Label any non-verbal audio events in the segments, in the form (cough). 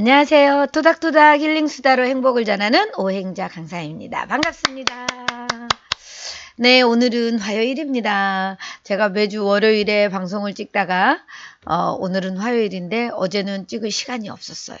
안녕하세요. 토닥토닥 힐링수다로 행복을 전하는 오행자 강사입니다. 반갑습니다. 네, 오늘은 화요일입니다. 제가 매주 월요일에 방송을 찍다가 어, 오늘은 화요일인데 어제는 찍을 시간이 없었어요.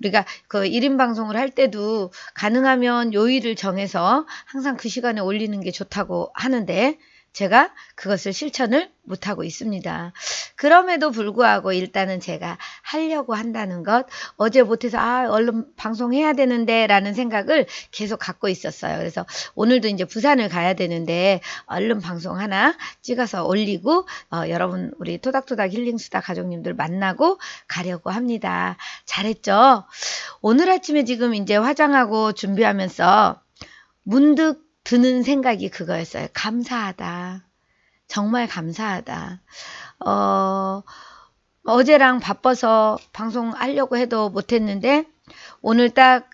우리가 그 1인 방송을 할 때도 가능하면 요일을 정해서 항상 그 시간에 올리는 게 좋다고 하는데 제가 그것을 실천을 못하고 있습니다. 그럼에도 불구하고 일단은 제가 하려고 한다는 것, 어제 못해서 아, 얼른 방송해야 되는데 라는 생각을 계속 갖고 있었어요. 그래서 오늘도 이제 부산을 가야 되는데 얼른 방송 하나 찍어서 올리고 어, 여러분 우리 토닥토닥 힐링수다 가족님들 만나고 가려고 합니다. 잘했죠? 오늘 아침에 지금 이제 화장하고 준비하면서 문득 드는 생각이 그거였어요. 감사하다. 정말 감사하다. 어, 어제랑 바빠서 방송 하려고 해도 못했는데, 오늘 딱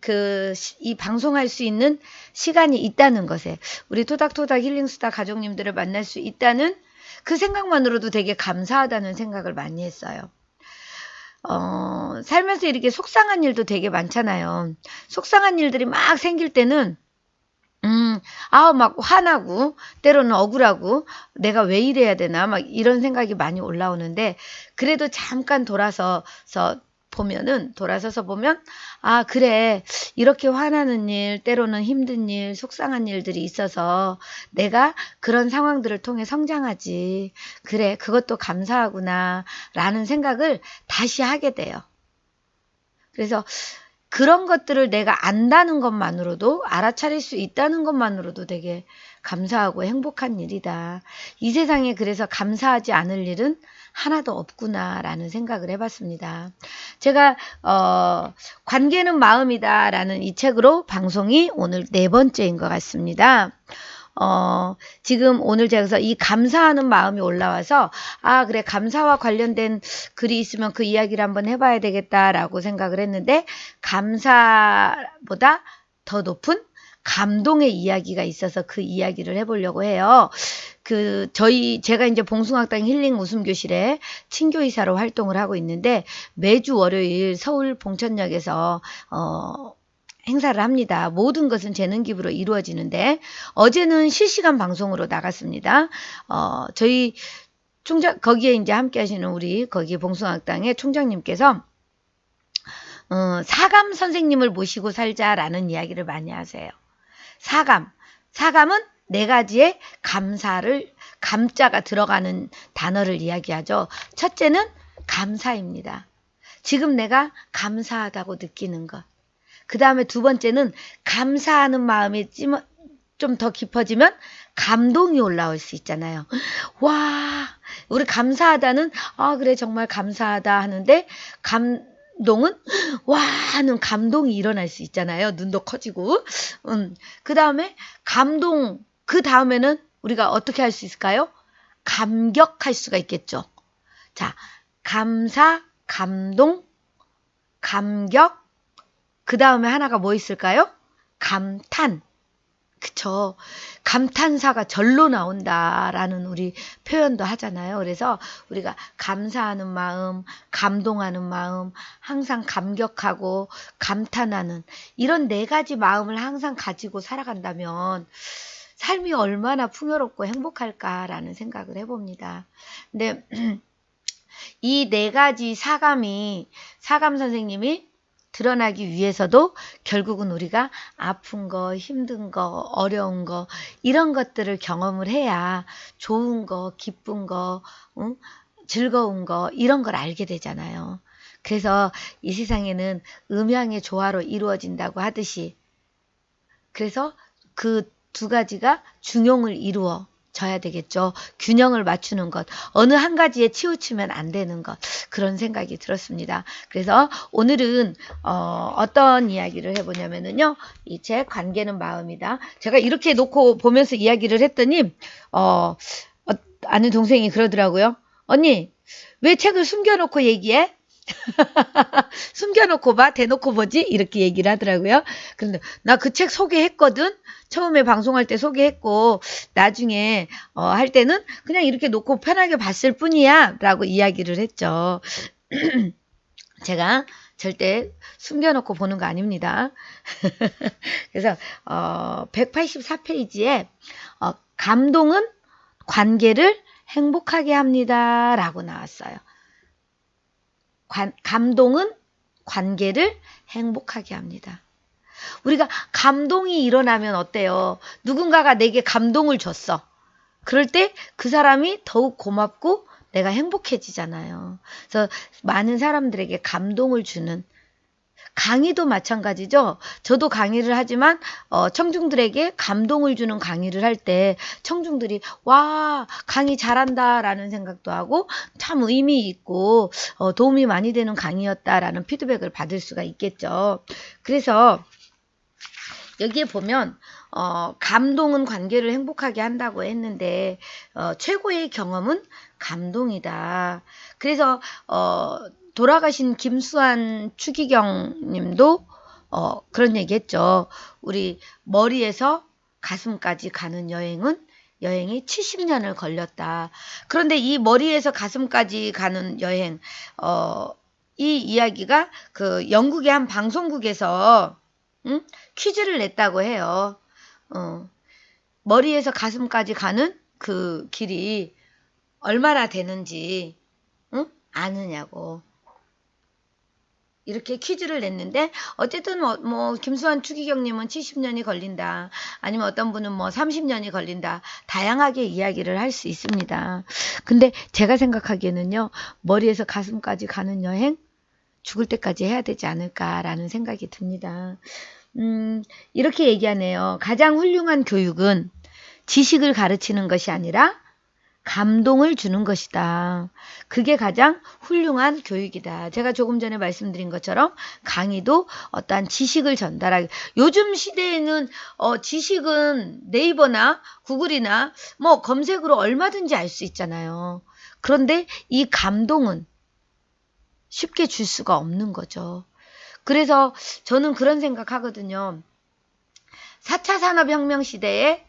그, 이 방송할 수 있는 시간이 있다는 것에, 우리 토닥토닥 힐링수다 가족님들을 만날 수 있다는 그 생각만으로도 되게 감사하다는 생각을 많이 했어요. 어, 살면서 이렇게 속상한 일도 되게 많잖아요. 속상한 일들이 막 생길 때는 음, 아우, 막 화나고, 때로는 억울하고, 내가 왜 이래야 되나, 막 이런 생각이 많이 올라오는데, 그래도 잠깐 돌아서서 보면은, 돌아서서 보면, 아, 그래. 이렇게 화나는 일, 때로는 힘든 일, 속상한 일들이 있어서 내가 그런 상황들을 통해 성장하지. 그래, 그것도 감사하구나. 라는 생각을 다시 하게 돼요. 그래서, 그런 것들을 내가 안다는 것만으로도 알아차릴 수 있다는 것만으로도 되게 감사하고 행복한 일이다. 이 세상에 그래서 감사하지 않을 일은 하나도 없구나라는 생각을 해봤습니다. 제가 어, 관계는 마음이다라는 이 책으로 방송이 오늘 네 번째인 것 같습니다. 어, 지금 오늘 제가 이 감사하는 마음이 올라와서, 아, 그래, 감사와 관련된 글이 있으면 그 이야기를 한번 해봐야 되겠다라고 생각을 했는데, 감사보다 더 높은 감동의 이야기가 있어서 그 이야기를 해보려고 해요. 그, 저희, 제가 이제 봉숭학당 힐링 웃음 교실에 친교 이사로 활동을 하고 있는데, 매주 월요일 서울 봉천역에서, 어, 행사를 합니다. 모든 것은 재능 기부로 이루어지는데 어제는 실시간 방송으로 나갔습니다. 어, 저희 총장 거기에 이제 함께 하시는 우리 거기 봉숭학당의 총장님께서 어, 사감 선생님을 모시고 살자라는 이야기를 많이 하세요. 사감. 사감은 네 가지의 감사를 감자가 들어가는 단어를 이야기하죠. 첫째는 감사입니다. 지금 내가 감사하다고 느끼는 것. 그 다음에 두 번째는 감사하는 마음이 좀 더 깊어지면 감동이 올라올 수 있잖아요. 와, 우리 감사하다는, 아, 그래, 정말 감사하다 하는데, 감 동은, 와, 하는 감동이 일어날 수 있잖아요. 눈도 커지고. 음, 그 다음에 감동, 그 다음에는 우리가 어떻게 할 수 있을까요? 감격할 수가 있겠죠. 자, 감사, 감동, 감격, 그 다음에 하나가 뭐 있을까요? 감탄. 그쵸. 감탄사가 절로 나온다라는 우리 표현도 하잖아요. 그래서 우리가 감사하는 마음, 감동하는 마음, 항상 감격하고 감탄하는 이런 네 가지 마음을 항상 가지고 살아간다면 삶이 얼마나 풍요롭고 행복할까라는 생각을 해봅니다. 근데 (clears throat) 이 네 가지 사감이 사감 선생님이 드러나기 위해서도 결국은 우리가 아픈 거, 힘든 거, 어려운 거, 이런 것들을 경험을 해야 좋은 거, 기쁜 거, 응? 즐거운 거, 이런 걸 알게 되잖아요. 그래서 이 세상에는 음양의 조화로 이루어진다고 하듯이, 그래서 그 두 가지가 중용을 이루어 져야 되겠죠. 균형을 맞추는 것. 어느 한 가지에 치우치면 안 되는 것. 그런 생각이 들었습니다. 그래서 오늘은 어, 어떤 이야기를 해보냐면은요. 이 책 관계는 마음이다. 제가 이렇게 놓고 보면서 이야기를 했더니 어, 어 아는 동생이 그러더라고요. 언니 왜 책을 숨겨놓고 얘기해? (laughs) 숨겨놓고 봐, 대놓고 보지? 이렇게 얘기를 하더라고요. 그런데 나 그 책 소개했거든? 처음에 방송할 때 소개했고, 나중에, 어, 할 때는 그냥 이렇게 놓고 편하게 봤을 뿐이야. 라고 이야기를 했죠. (clears throat) 제가 절대 숨겨놓고 보는 거 아닙니다. (laughs) 그래서 어, 184페이지에 어, 감동은 관계를 행복하게 합니다. 라고 나왔어요. 관, 감동은 관계를 행복하게 합니다. 우리가 감동이 일어나면 어때요? 누군가가 내게 감동을 줬어. 그럴 때 그 사람이 더욱 고맙고 내가 행복해지잖아요. 그래서 많은 사람들에게 감동을 주는 강의도 마찬가지죠. 저도 강의를 하지만 어, 청중들에게 감동을 주는 강의를 할 때 청중들이 와 강의 잘한다라는 생각도 하고 참 의미 있고 어, 도움이 많이 되는 강의였다라는 피드백을 받을 수가 있겠죠. 그래서 여기에 보면 어, 감동은 관계를 행복하게 한다고 했는데 어, 최고의 경험은 감동이다. 그래서 어, 돌아가신 김수환 추기경 님도 어, 그런 얘기 했죠. 우리 머리에서 가슴까지 가는 여행은 여행이 70년을 걸렸다. 그런데 이 머리에서 가슴까지 가는 여행, 어, 이 이야기가 그 영국의 한 방송국에서 응? 퀴즈를 냈다고 해요. 어, 머리에서 가슴까지 가는 그 길이 얼마나 되는지 응? 아느냐고. 이렇게 퀴즈를 냈는데 어쨌든 뭐, 뭐 김수환 추기경님은 70년이 걸린다. 아니면 어떤 분은 뭐 30년이 걸린다. 다양하게 이야기를 할 수 있습니다. 근데 제가 생각하기에는요. 머리에서 가슴까지 가는 여행 죽을 때까지 해야 되지 않을까라는 생각이 듭니다. 음, 이렇게 얘기하네요. 가장 훌륭한 교육은 지식을 가르치는 것이 아니라 감동을 주는 것이다. 그게 가장 훌륭한 교육이다. 제가 조금 전에 말씀드린 것처럼 강의도 어떠한 지식을 전달하기. 요즘 시대에는 어, 지식은 네이버나 구글이나 뭐 검색으로 얼마든지 알 수 있잖아요. 그런데 이 감동은 쉽게 줄 수가 없는 거죠. 그래서 저는 그런 생각하거든요. 4차 산업혁명 시대에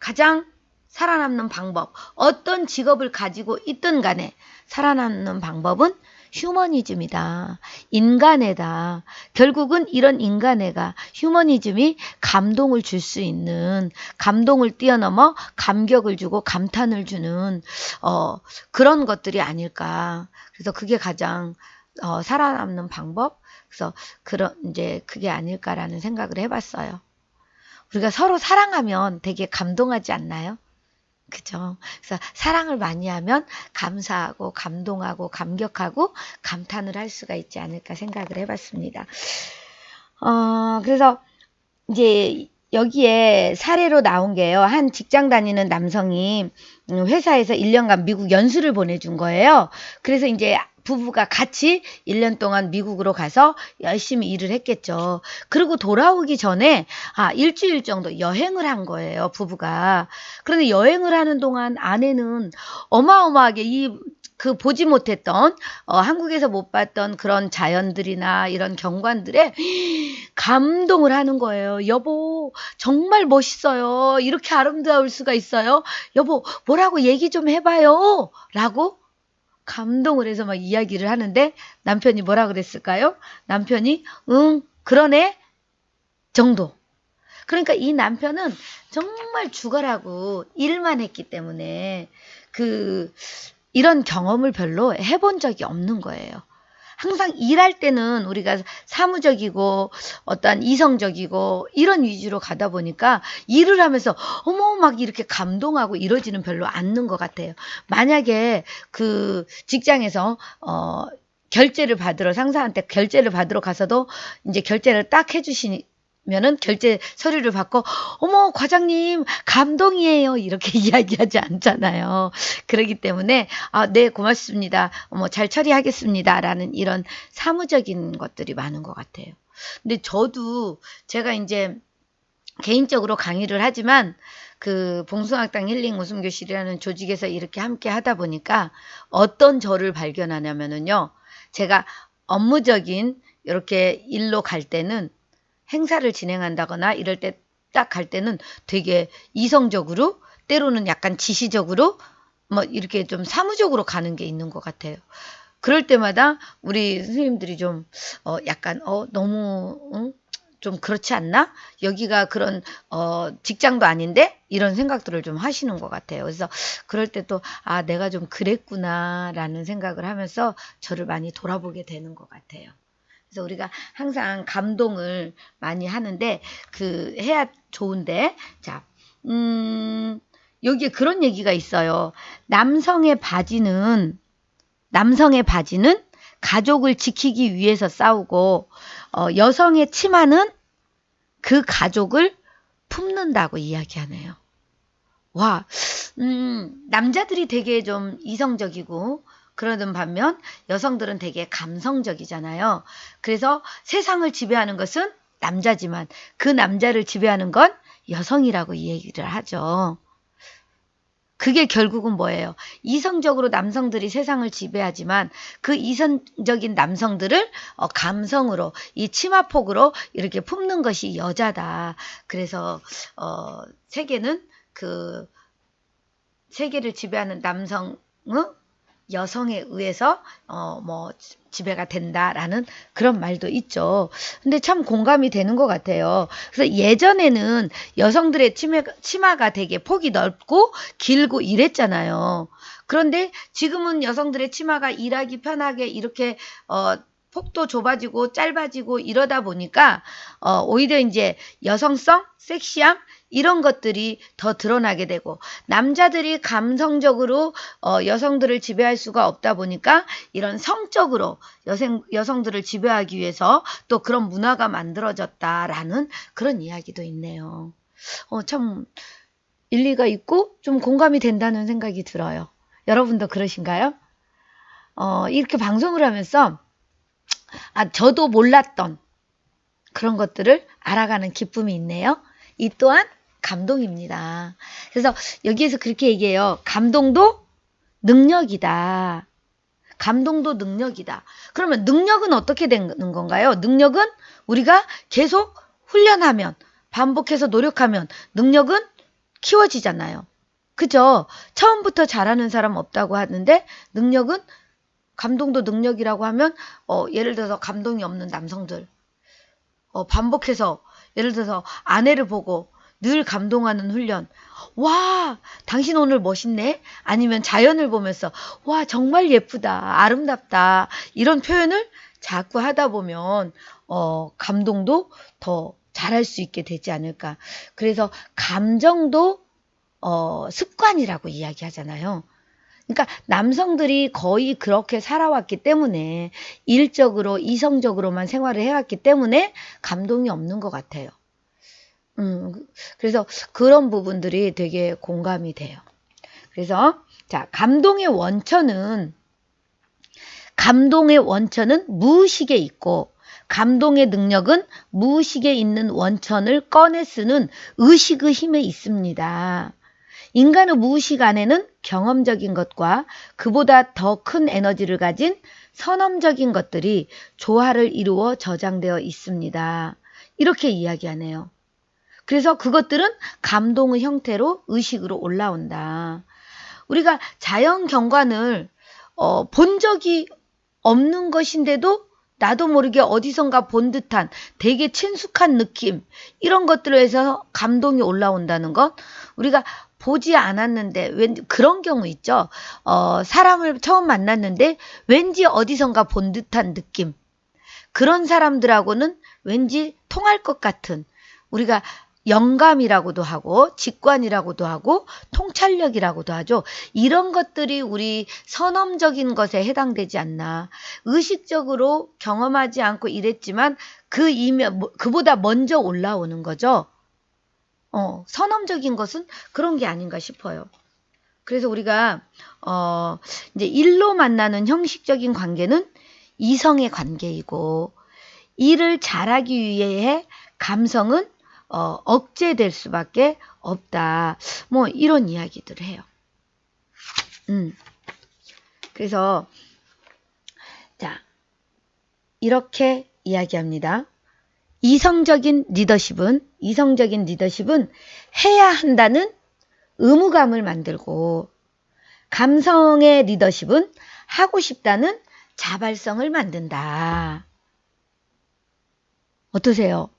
가장 살아남는 방법, 어떤 직업을 가지고 있든 간에 살아남는 방법은 휴머니즘이다. 인간애다. 결국은 이런 인간애가 휴머니즘이 감동을 줄 수 있는 감동을 뛰어넘어 감격을 주고 감탄을 주는 어, 그런 것들이 아닐까. 그래서 그게 가장 어, 살아남는 방법. 그래서 그런 이제 그게 아닐까라는 생각을 해봤어요. 우리가 서로 사랑하면 되게 감동하지 않나요? 그죠? 그래서 사랑을 많이 하면 감사하고 감동하고 감격하고 감탄을 할 수가 있지 않을까 생각을 해봤습니다. 어, 그래서 이제 여기에 사례로 나온 게요. 한 직장 다니는 남성이 회사에서 1년간 미국 연수를 보내준 거예요. 그래서 이제 부부가 같이 1년 동안 미국으로 가서 열심히 일을 했겠죠. 그리고 돌아오기 전에 아, 일주일 정도 여행을 한 거예요, 부부가. 그런데 여행을 하는 동안 아내는 어마어마하게 이 그 보지 못했던 어, 한국에서 못 봤던 그런 자연들이나 이런 경관들에 감동을 하는 거예요. 여보 정말 멋있어요. 이렇게 아름다울 수가 있어요. 여보 뭐라고 얘기 좀 해봐요. 라고 감동을 해서 막 이야기를 하는데 남편이 뭐라 그랬을까요? 남편이 응 그러네 정도. 그러니까 이 남편은 정말 죽어라고 일만 했기 때문에 그 이런 경험을 별로 해본 적이 없는 거예요. 항상 일할 때는 우리가 사무적이고 어떤 이성적이고 이런 위주로 가다 보니까 일을 하면서 어머 막 이렇게 감동하고 이러지는 별로 않는 것 같아요. 만약에 그 직장에서 어 결제를 받으러 상사한테 결제를 받으러 가서도 이제 결제를 딱 해주시니 면은 결제 서류를 받고 어머 과장님 감동이에요 이렇게 (laughs) 이야기하지 않잖아요. 그러기 때문에 아, 네 고맙습니다. 어머 잘 처리하겠습니다라는 이런 사무적인 것들이 많은 것 같아요. 근데 저도 제가 이제 개인적으로 강의를 하지만 그 봉숭아학당 힐링 웃음 교실이라는 조직에서 이렇게 함께 하다 보니까 어떤 저를 발견하냐면은요. 제가 업무적인 이렇게 일로 갈 때는 행사를 진행한다거나 이럴 때 딱 갈 때는 되게 이성적으로 때로는 약간 지시적으로 뭐 이렇게 좀 사무적으로 가는 게 있는 것 같아요. 그럴 때마다 우리 선생님들이 좀 어, 약간 어 너무 응? 좀 그렇지 않나? 여기가 그런 어 직장도 아닌데 이런 생각들을 좀 하시는 것 같아요. 그래서 그럴 때 또 아 내가 좀 그랬구나라는 생각을 하면서 저를 많이 돌아보게 되는 것 같아요. 그래서 우리가 항상 감동을 많이 하는데 그 해야 좋은데 자 음. 여기에 그런 얘기가 있어요. 남성의 바지는 남성의 바지는 가족을 지키기 위해서 싸우고 어, 여성의 치마는 그 가족을 품는다고 이야기하네요. 와, 음, 남자들이 되게 좀 이성적이고 그러던 반면 여성들은 되게 감성적이잖아요. 그래서 세상을 지배하는 것은 남자지만 그 남자를 지배하는 건 여성이라고 얘기를 하죠. 그게 결국은 뭐예요? 이성적으로 남성들이 세상을 지배하지만 그 이성적인 남성들을 어, 감성으로 이 치마폭으로 이렇게 품는 것이 여자다. 그래서 어, 세계는 그 세계를 지배하는 남성은 여성에 의해서 어 뭐 지배가 된다라는 그런 말도 있죠. 근데 참 공감이 되는 것 같아요. 그래서 예전에는 여성들의 치마, 치마가 되게 폭이 넓고 길고 이랬잖아요. 그런데 지금은 여성들의 치마가 일하기 편하게 이렇게 어 폭도 좁아지고 짧아지고 이러다 보니까 어 오히려 이제 여성성, 섹시함 이런 것들이 더 드러나게 되고 남자들이 감성적으로 어, 여성들을 지배할 수가 없다 보니까 이런 성적으로 여성, 여성들을 지배하기 위해서 또 그런 문화가 만들어졌다라는 그런 이야기도 있네요. 어, 참 일리가 있고 좀 공감이 된다는 생각이 들어요. 여러분도 그러신가요? 어, 이렇게 방송을 하면서 아, 저도 몰랐던 그런 것들을 알아가는 기쁨이 있네요. 이 또한 감동입니다. 그래서 여기에서 그렇게 얘기해요. 감동도 능력이다. 감동도 능력이다. 그러면 능력은 어떻게 되는 건가요? 능력은 우리가 계속 훈련하면, 반복해서 노력하면 능력은 키워지잖아요. 그죠? 처음부터 잘하는 사람 없다고 하는데 능력은 감동도 능력이라고 하면 어, 예를 들어서 감동이 없는 남성들 어, 반복해서 예를 들어서 아내를 보고 늘 감동하는 훈련. 와, 당신 오늘 멋있네? 아니면 자연을 보면서, 와, 정말 예쁘다. 아름답다. 이런 표현을 자꾸 하다 보면, 어, 감동도 더 잘할 수 있게 되지 않을까. 그래서 감정도, 어, 습관이라고 이야기하잖아요. 그러니까 남성들이 거의 그렇게 살아왔기 때문에 일적으로 이성적으로만 생활을 해왔기 때문에 감동이 없는 것 같아요. 음, 그래서 그런 부분들이 되게 공감이 돼요. 그래서 자 감동의 원천은 감동의 원천은 무의식에 있고 감동의 능력은 무의식에 있는 원천을 꺼내 쓰는 의식의 힘에 있습니다. 인간의 무의식 안에는 경험적인 것과 그보다 더 큰 에너지를 가진 선험적인 것들이 조화를 이루어 저장되어 있습니다. 이렇게 이야기하네요. 그래서 그것들은 감동의 형태로 의식으로 올라온다. 우리가 자연 경관을 어, 본 적이 없는 것인데도 나도 모르게 어디선가 본 듯한 되게 친숙한 느낌 이런 것들을 해서 감동이 올라온다는 것 우리가 보지 않았는데 왠 그런 경우 있죠. 어, 사람을 처음 만났는데 왠지 어디선가 본 듯한 느낌 그런 사람들하고는 왠지 통할 것 같은 우리가 영감이라고도 하고 직관이라고도 하고 통찰력이라고도 하죠. 이런 것들이 우리 선험적인 것에 해당되지 않나. 의식적으로 경험하지 않고 이랬지만 그 이면 뭐, 그보다 먼저 올라오는 거죠. 어, 선험적인 것은 그런 게 아닌가 싶어요. 그래서 우리가 어, 이제 일로 만나는 형식적인 관계는 이성의 관계이고 일을 잘하기 위해 감성은 어, 억제될 수밖에 없다. 뭐 이런 이야기들을 해요. 음. 그래서 자 이렇게 이야기합니다. 이성적인 리더십은 이성적인 리더십은 해야 한다는 의무감을 만들고 감성의 리더십은 하고 싶다는 자발성을 만든다. 어떠세요?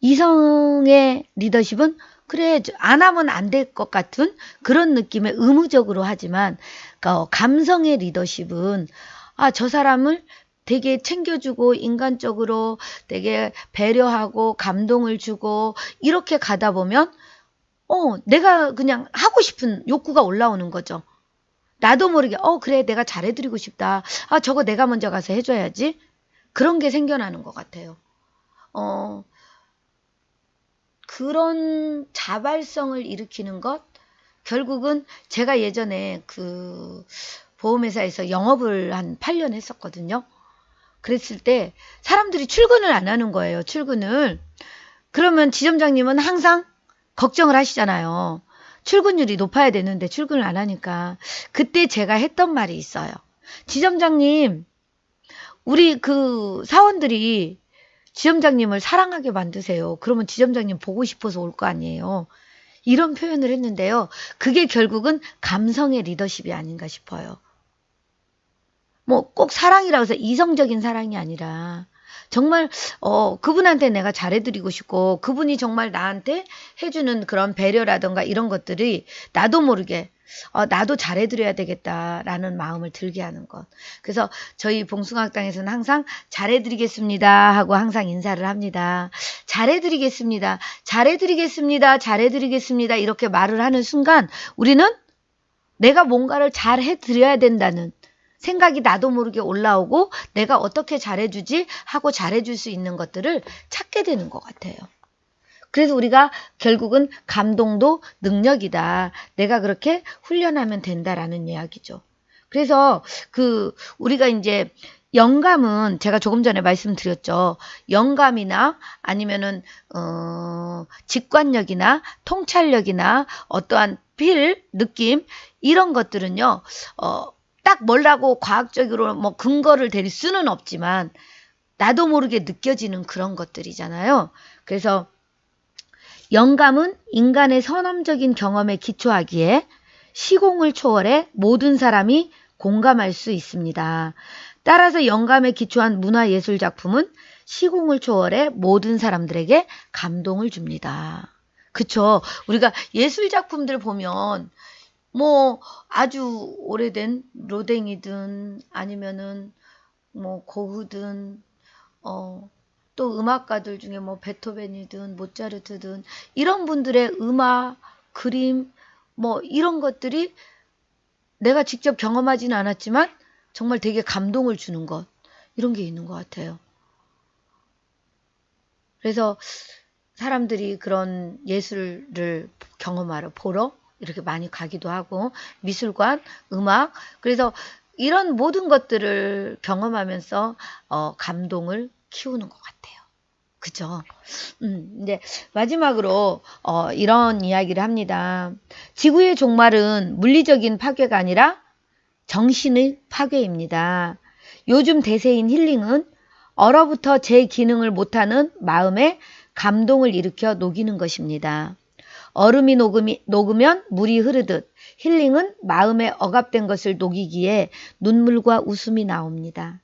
이성의 리더십은 그래 안 하면 안 될 것 같은 그런 느낌의 의무적으로 하지만 어, 감성의 리더십은 아 저 사람을 되게 챙겨주고 인간적으로 되게 배려하고 감동을 주고 이렇게 가다 보면 어 내가 그냥 하고 싶은 욕구가 올라오는 거죠. 나도 모르게 어 그래 내가 잘해드리고 싶다. 아 저거 내가 먼저 가서 해줘야지. 그런 게 생겨나는 것 같아요. 어 그런 자발성을 일으키는 것 결국은 제가 예전에 그 보험회사에서 영업을 한 8년 했었거든요. 그랬을 때 사람들이 출근을 안 하는 거예요. 출근을. 그러면 지점장님은 항상 걱정을 하시잖아요. 출근율이 높아야 되는데 출근을 안 하니까 그때 제가 했던 말이 있어요. 지점장님, 우리 그 사원들이 지점장님을 사랑하게 만드세요. 그러면 지점장님 보고 싶어서 올 거 아니에요. 이런 표현을 했는데요. 그게 결국은 감성의 리더십이 아닌가 싶어요. 뭐 꼭 사랑이라고 해서 이성적인 사랑이 아니라 정말 어 그분한테 내가 잘해드리고 싶고 그분이 정말 나한테 해주는 그런 배려라던가 이런 것들이 나도 모르게 어, 나도 잘해드려야 되겠다라는 마음을 들게 하는 것. 그래서 저희 봉숭학당에서는 항상 잘해드리겠습니다 하고 항상 인사를 합니다. 잘해드리겠습니다. 잘해드리겠습니다. 잘해드리겠습니다. 이렇게 말을 하는 순간 우리는 내가 뭔가를 잘해드려야 된다는 생각이 나도 모르게 올라오고 내가 어떻게 잘해주지 하고 잘해줄 수 있는 것들을 찾게 되는 것 같아요. 그래서 우리가 결국은 감동도 능력이다. 내가 그렇게 훈련하면 된다라는 이야기죠. 그래서 그 우리가 이제 영감은 제가 조금 전에 말씀드렸죠. 영감이나 아니면은 어 직관력이나 통찰력이나 어떠한 필, 느낌 이런 것들은요. 어딱 뭐라고 과학적으로 뭐 근거를 대릴 수는 없지만 나도 모르게 느껴지는 그런 것들이잖아요. 그래서 영감은 인간의 선험적인 경험에 기초하기에 시공을 초월해 모든 사람이 공감할 수 있습니다. 따라서 영감에 기초한 문화예술 작품은 시공을 초월해 모든 사람들에게 감동을 줍니다. 그쵸? 우리가 예술 작품들 보면 뭐 아주 오래된 로댕이든 아니면은 뭐 고흐든 어 또 음악가들 중에 뭐 베토벤이든 모차르트든 이런 분들의 음악, 그림 뭐 이런 것들이 내가 직접 경험하지는 않았지만 정말 되게 감동을 주는 것 이런 게 있는 것 같아요. 그래서 사람들이 그런 예술을 경험하러 보러 이렇게 많이 가기도 하고 미술관, 음악 그래서 이런 모든 것들을 경험하면서 어, 감동을 키우는 것 같아요. 그죠? 음, 이제 마지막으로 어, 이런 이야기를 합니다. 지구의 종말은 물리적인 파괴가 아니라 정신의 파괴입니다. 요즘 대세인 힐링은 얼어붙어 제 기능을 못하는 마음에 감동을 일으켜 녹이는 것입니다. 얼음이 녹으미, 녹으면 물이 흐르듯 힐링은 마음에 억압된 것을 녹이기에 눈물과 웃음이 나옵니다.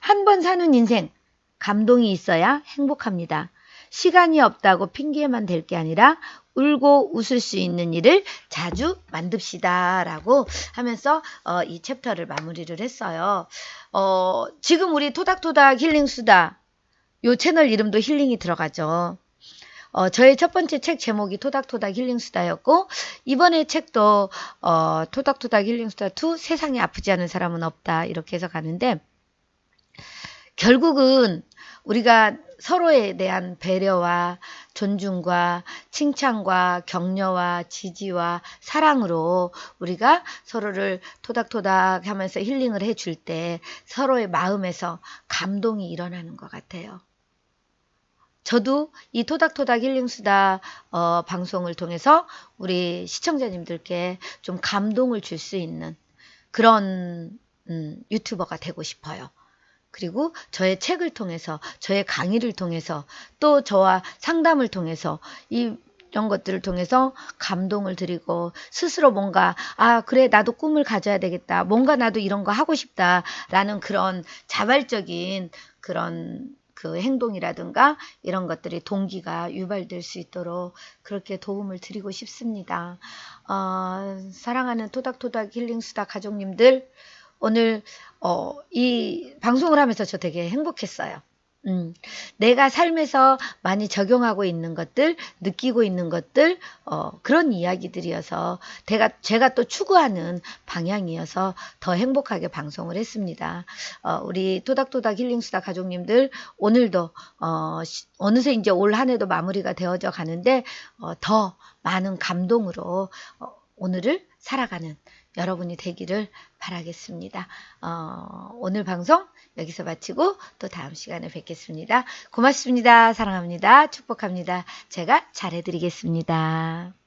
한 번 사는 인생 감동이 있어야 행복합니다. 시간이 없다고 핑계만 댈 게 아니라 울고 웃을 수 있는 일을 자주 만듭시다 라고 하면서 어, 이 챕터를 마무리를 했어요. 어, 지금 우리 토닥토닥 힐링수다 요 채널 이름도 힐링이 들어가죠. 어, 저의 첫 번째 책 제목이 토닥토닥 힐링수다였고 이번에 책도 어, 토닥토닥 힐링수다 2 세상에 아프지 않은 사람은 없다 이렇게 해서 가는데 결국은 우리가 서로에 대한 배려와 존중과 칭찬과 격려와 지지와 사랑으로 우리가 서로를 토닥토닥 하면서 힐링을 해줄 때 서로의 마음에서 감동이 일어나는 것 같아요. 저도 이 토닥토닥 힐링수다 어, 방송을 통해서 우리 시청자님들께 좀 감동을 줄 수 있는 그런 음, 유튜버가 되고 싶어요. 그리고 저의 책을 통해서 저의 강의를 통해서 또 저와 상담을 통해서 이 이런 것들을 통해서 감동을 드리고 스스로 뭔가 아 그래 나도 꿈을 가져야 되겠다 뭔가 나도 이런 거 하고 싶다라는 그런 자발적인 그런 그 행동이라든가 이런 것들이 동기가 유발될 수 있도록 그렇게 도움을 드리고 싶습니다. 어, 사랑하는 토닥토닥 힐링수다 가족님들 오늘 어, 이 방송을 하면서 저 되게 행복했어요. 음, 내가 삶에서 많이 적용하고 있는 것들, 느끼고 있는 것들, 어, 그런 이야기들이어서 제가, 제가 또 추구하는 방향이어서 더 행복하게 방송을 했습니다. 어, 우리 토닥토닥 힐링수다 가족님들, 오늘도, 어, 시, 어느새 이제 올 한 해도 마무리가 되어져 가는데, 어, 더 많은 감동으로, 어, 오늘을 살아가는 여러분이 되기를 바라겠습니다. 어, 오늘 방송 여기서 마치고 또 다음 시간에 뵙겠습니다. 고맙습니다. 사랑합니다. 축복합니다. 제가 잘해드리겠습니다.